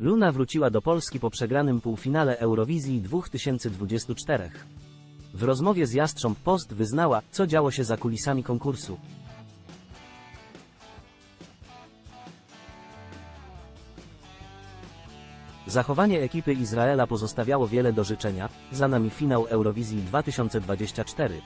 Luna wróciła do Polski po przegranym półfinale Eurowizji 2024. W rozmowie z Jastrząb Post wyznała, co działo się za kulisami konkursu. Zachowanie ekipy Izraela pozostawiało wiele do życzenia, za nami finał Eurowizji 2024.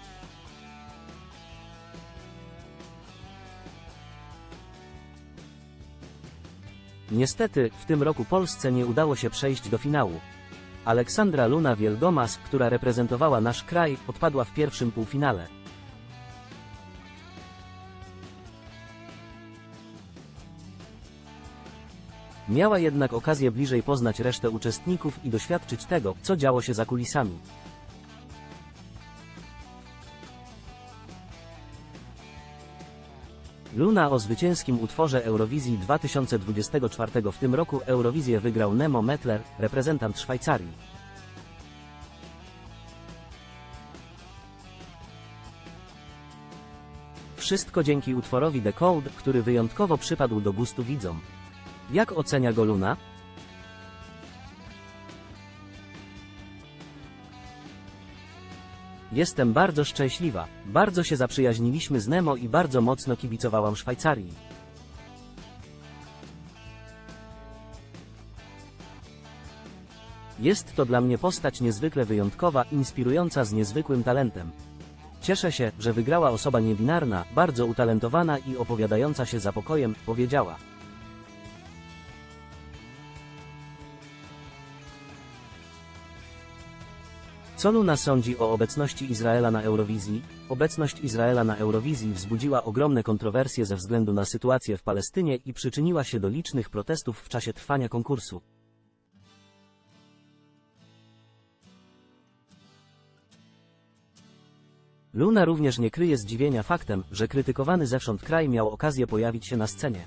Niestety, w tym roku Polsce nie udało się przejść do finału. Aleksandra Luna Wielgomas, która reprezentowała nasz kraj, odpadła w pierwszym półfinale. Miała jednak okazję bliżej poznać resztę uczestników i doświadczyć tego, co działo się za kulisami. Luna o zwycięskim utworze Eurowizji 2024 w tym roku Eurowizję wygrał Nemo Mettler, reprezentant Szwajcarii. Wszystko dzięki utworowi The Code, który wyjątkowo przypadł do gustu widzom. Jak ocenia go Luna? Jestem bardzo szczęśliwa. Bardzo się zaprzyjaźniliśmy z Nemo i bardzo mocno kibicowałam Szwajcarii. Jest to dla mnie postać niezwykle wyjątkowa, inspirująca z niezwykłym talentem. Cieszę się, że wygrała osoba niebinarna, bardzo utalentowana i opowiadająca się za pokojem, powiedziała. Co Luna sądzi o obecności Izraela na Eurowizji? Obecność Izraela na Eurowizji wzbudziła ogromne kontrowersje ze względu na sytuację w Palestynie i przyczyniła się do licznych protestów w czasie trwania konkursu. Luna również nie kryje zdziwienia faktem, że krytykowany zewsząd kraj miał okazję pojawić się na scenie.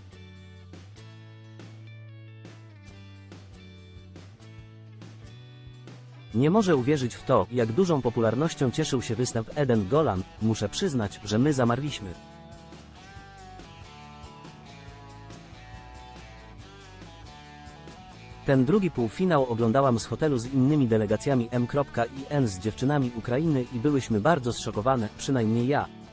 Nie może uwierzyć w to, jak dużą popularnością cieszył się występ Eden Golan, muszę przyznać, że my zamarliśmy. Ten drugi półfinał oglądałam z hotelu z innymi delegacjami M.IN z dziewczynami Ukrainy i byłyśmy bardzo zszokowane, przynajmniej ja.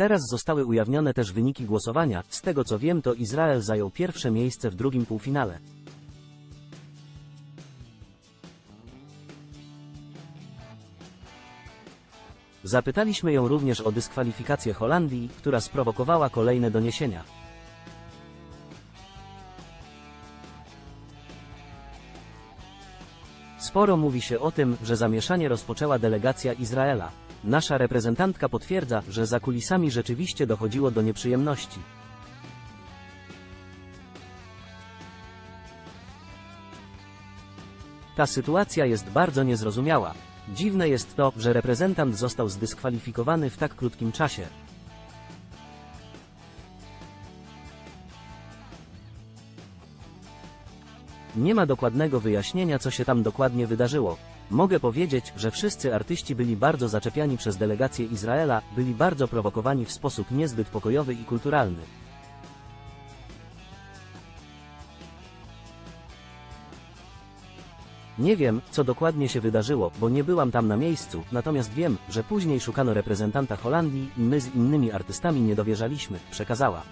Teraz zostały ujawnione też wyniki głosowania, z tego co wiem to Izrael zajął pierwsze miejsce w drugim półfinale. Zapytaliśmy ją również o dyskwalifikację Holandii, która sprowokowała kolejne doniesienia. Sporo mówi się o tym, że zamieszanie rozpoczęła delegacja Izraela. Nasza reprezentantka potwierdza, że za kulisami rzeczywiście dochodziło do nieprzyjemności. Ta sytuacja jest bardzo niezrozumiała. Dziwne jest to, że reprezentant został zdyskwalifikowany w tak krótkim czasie. Nie ma dokładnego wyjaśnienia, co się tam dokładnie wydarzyło. Mogę powiedzieć, że wszyscy artyści byli bardzo zaczepiani przez delegację Izraela, byli bardzo prowokowani w sposób niezbyt pokojowy i kulturalny. Nie wiem, co dokładnie się wydarzyło, bo nie byłam tam na miejscu, natomiast wiem, że później szukano reprezentanta Holandii i my z innymi artystami nie dowierzaliśmy, przekazała.